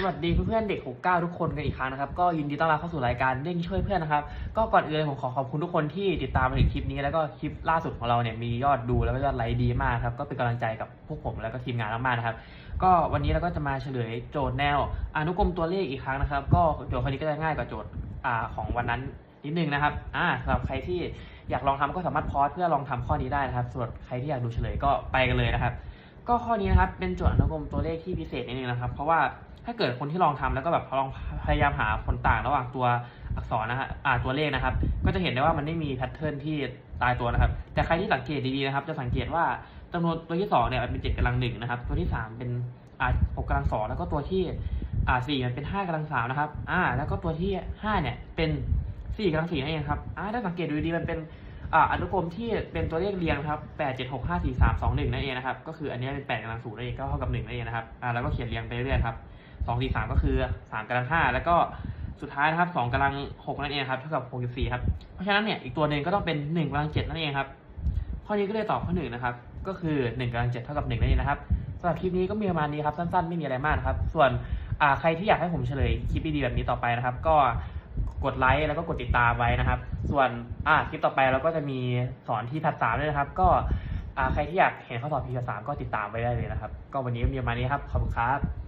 สวัสดีเพื่อนๆเด็ก 69 ทุกคนกันอีกครั้งนะครับ ก็ยินดีต้อนรับเข้าสู่รายการเด้งช่วยเพื่อนนะครับ ก็ก่อนอื่นผมขอขอบคุณทุกคนที่ติดตามมาถึงคลิปนี้แล้วก็คลิปล่าสุดของเราเนี่ยมียอดดูแล้วก็ยอดไลค์ดีมากครับ ก็เป็นกำลังใจกับพวกผมแล้วก็ทีมงานมากๆนะครับ ก็วันนี้เราก็จะมาเฉลยโจทย์แนวอนุกรมตัวเลขอีกครั้งนะครับ ก็โจทย์คนนี้ก็จะง่ายกว่าโจทย์ของวันนั้นนิดนึงนะครับอ่าสำหรับใครที่อยากลองทำก็สามารถพอสเพื่อลองทำข้อนี้ได้นะครับ ส่วนใครที่อยากดูเฉลยก็ไปกันเลยนะครับ ก็ข้อนี้นะครับเป็นโจทย์อนุกรมตัวเลขที่พิเศษนิดนึงนะครับ เพราะว่าถ้าเกิดคนที่ลองทำแล้วก็แบบลองพยายามหาผลต่างระหว่างตัวอักษรนะฮะอ่าตัวเลขนะครับ ก็จะเห็นได้ว่ามันไม่มีแพทเทิร์นที่ตายตัวนะครับ แต่ใครที่สังเกตดีๆนะครับ จะสังเกตว่าจำนวนตัวที่สองเนี่ยเป็นเจ็ดกำลังหนึ่งนะครับ ตัวที่สามเป็นอ่าหกกำลังสองแล้วก็ตัวที่อ่าสี่มันเป็นห้ากำลังสามนะครับอ่าแล้วก็ตัวที่ห้าเนี่ยเป็นสี่กำลังสี่นั่นเองครับอ่าถ้าสังเกตดูดีๆมันเป็น อ่าอนุกรมที่เป็นตัวเลขเรียงครับแปดเจ็ดหกห้าสี่สามสองหนึ่งนั่นเองนะครับ ก็คืออันนี้เป็นแปดกำลังศูนย์นั่นเองก็เท่ากับหนึ่งนั่นเองนะครับ อ่าแล้วก็เขียนเรียงไปเรื่อยครับสองสี่สามก็คือสามกำลังห้าแล้วก็สุดท้ายนะครับสองกำลังหกนั่นเองครับเท่ากับหกสิบสี่ครับ เพราะฉะนั้นเนี่ยอีกตัวหนึ่งก็ต้องเป็นหนึ่งกำลังเจ็ดนั่นเองครับ ข้อนี้ก็เลยตอบข้อหนึ่งนะครับ ก็คือหนึ่งกำลังเจ็ดเท่ากับหนึ่งนั่นเองนะครับสำหรับคลิปนี้ก็มีประมาณนี้ครับสั้นๆ ไม่มีอะไรมากนะครับ ส่วนใครที่อยากให้ผมเฉลยคลิปดีๆแบบนี้ต่อไปนะครับ ก็ กดไลค์แล้วก็กดติดตามไว้นะครับ ส่วนอ่าคลิปต่อไปเราก็จะมีสอนที่แพทสามด้วยนะครับ ก็อ่าใครที่อยากเห็นข้อสอบพีแพทสามก็ติดตามไว้ได้เลยนะครับ ก็วันนี้มีประมาณนี้ครับขอบคุณครับ